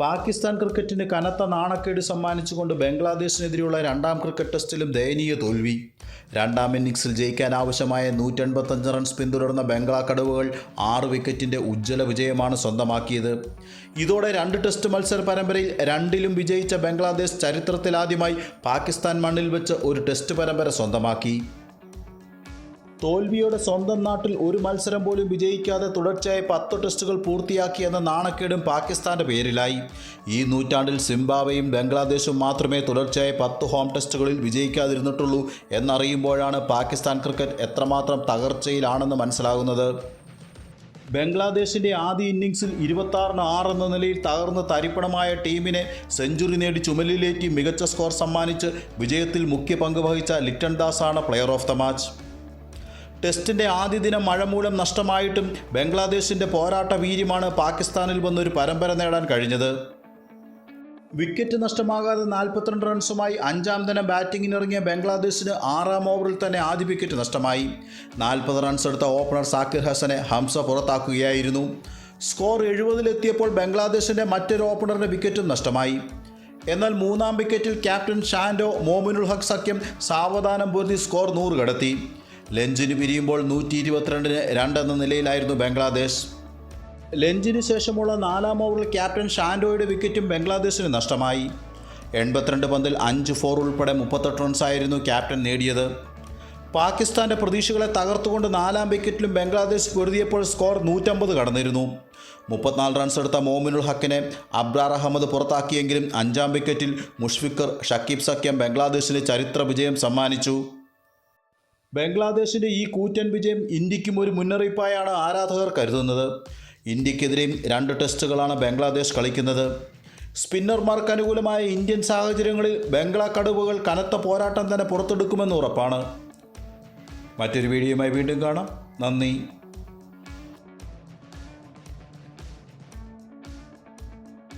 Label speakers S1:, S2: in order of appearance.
S1: പാകിസ്ഥാൻ ക്രിക്കറ്റിന് കനത്ത നാണക്കേട് സമ്മാനിച്ചുകൊണ്ട് ബംഗ്ലാദേശിനെതിരെയുള്ള രണ്ടാം ക്രിക്കറ്റ് ടെസ്റ്റിലും ദയനീയ തോൽവി. രണ്ടാം ഇന്നിംഗ്സിൽ ജയിക്കാൻ ആവശ്യമായ നൂറ്റൻപത്തഞ്ച് റൺസ് പിന്തുടർന്ന ബംഗ്ലാ കടവുകൾ ആറ് വിക്കറ്റിന്റെ ഉജ്ജ്വല വിജയമാണ് സ്വന്തമാക്കിയത്. ഇതോടെ രണ്ട് ടെസ്റ്റ് മത്സര പരമ്പരയിൽ രണ്ടിലും വിജയിച്ച ബംഗ്ലാദേശ് ചരിത്രത്തിലാദ്യമായി പാകിസ്ഥാൻ മണ്ണിൽ വെച്ച് ഒരു ടെസ്റ്റ് പരമ്പര സ്വന്തമാക്കി. തോൽവിയോടെ സ്വന്തം നാട്ടിൽ ഒരു മത്സരം പോലും വിജയിക്കാതെ തുടർച്ചയായി പത്ത് ടെസ്റ്റുകൾ പൂർത്തിയാക്കിയെന്ന നാണക്കേടും പാകിസ്ഥാന്റെ പേരിലായി. ഈ നൂറ്റാണ്ടിൽ സിംബാബ്വെയും ബംഗ്ലാദേശും മാത്രമേ തുടർച്ചയായി പത്ത് ഹോം ടെസ്റ്റുകളിൽ വിജയിക്കാതിരുന്നിട്ടുള്ളൂ എന്നറിയുമ്പോഴാണ് പാകിസ്ഥാൻ ക്രിക്കറ്റ് എത്രമാത്രം തകർച്ചയിലാണെന്ന് മനസ്സിലാകുന്നത്. ബംഗ്ലാദേശിന്റെ ആദ്യ ഇന്നിംഗ്സിൽ ഇരുപത്താറിന് ആറ് എന്ന നിലയിൽ തകർന്ന് തരിപ്പണമായ ടീമിനെ സെഞ്ചുറി നേടി ചുമലിലേറ്റി മികച്ച സ്കോർ സമ്മാനിച്ച് വിജയത്തിൽ മുഖ്യ പങ്ക് വഹിച്ച ലിറ്റൺ ദാസാണ് പ്ലെയർ ഓഫ് ദ മാച്ച്. ടെസ്റ്റിന്റെ ആദ്യ ദിനം മഴ മൂലം നഷ്ടമായിട്ടും ബംഗ്ലാദേശിന്റെ പോരാട്ട വീര്യമാണ് പാകിസ്ഥാനിൽ വന്നൊരു പരമ്പര നേടാൻ കഴിഞ്ഞത്. വിക്കറ്റ് നഷ്ടമാകാതെ നാൽപ്പത്തിരണ്ട് റൺസുമായി അഞ്ചാം ദിനം ബാറ്റിംഗിനിറങ്ങിയ ബംഗ്ലാദേശിന് ആറാം ഓവറിൽ തന്നെ ആദ്യ വിക്കറ്റ് നഷ്ടമായി. നാൽപ്പത് റൺസ് എടുത്ത ഓപ്പണർ സാക്കിർ ഹസനെ ഹംസ പുറത്താക്കുകയായിരുന്നു. സ്കോർ എഴുപതിലെത്തിയപ്പോൾ ബംഗ്ലാദേശിന്റെ മറ്റൊരു ഓപ്പണറുടെ വിക്കറ്റും നഷ്ടമായി. എന്നാൽ മൂന്നാം വിക്കറ്റിൽ ക്യാപ്റ്റൻ ഷാൻഡോ മോമിനുൽ ഹക് സഖ്യം സാവധാനം പൊരുതി സ്കോർ നൂറ് കടത്തി. ലഞ്ചിന് പിരിയുമ്പോൾ നൂറ്റി ഇരുപത്തിരണ്ടിന് രണ്ടെന്ന നിലയിലായിരുന്നു ബംഗ്ലാദേശ്. ലഞ്ചിന് ശേഷമുള്ള നാലാം ഓവറിൽ ക്യാപ്റ്റൻ ഷാൻഡോയുടെ വിക്കറ്റും ബംഗ്ലാദേശിന് നഷ്ടമായി. എൺപത്തിരണ്ട് പന്തിൽ അഞ്ച് ഫോർ ഉൾപ്പെടെ മുപ്പത്തെട്ട് റൺസായിരുന്നു ക്യാപ്റ്റൻ നേടിയത്. പാകിസ്ഥാന്റെ പ്രതീക്ഷകളെ തകർത്തുകൊണ്ട് നാലാം വിക്കറ്റിലും ബംഗ്ലാദേശ് പൊരുതിയപ്പോൾ സ്കോർ നൂറ്റമ്പത് കടന്നിരുന്നു. മുപ്പത്തിനാല് റൺസ് എടുത്ത മോമിനുൽ ഹക്കിനെ അബ്രാർ അഹമ്മദ് പുറത്താക്കിയെങ്കിലും അഞ്ചാം വിക്കറ്റിൽ മുഷ്ഫിക്കർ ഷക്കീബ് സഖ്യം ബംഗ്ലാദേശിന് ചരിത്ര വിജയം സമ്മാനിച്ചു. ബംഗ്ലാദേശിന്റെ ഈ കൂറ്റൻ വിജയം ഇന്ത്യക്കും ഒരു മുന്നറിയിപ്പായാണ് ആരാധകർ കരുതുന്നത്. ഇന്ത്യക്കെതിരെയും രണ്ട് ടെസ്റ്റുകളാണ് ബംഗ്ലാദേശ് കളിക്കുന്നത്. സ്പിന്നർമാർക്ക് അനുകൂലമായ ഇന്ത്യൻ സാഹചര്യങ്ങളിൽ ബംഗ്ലാ കടുവകൾ കനത്ത പോരാട്ടം തന്നെ പുറത്തെടുക്കുമെന്ന് ഉറപ്പാണ്. മറ്റൊരു വീഡിയോയുമായി വീണ്ടും കാണാം. നന്ദി.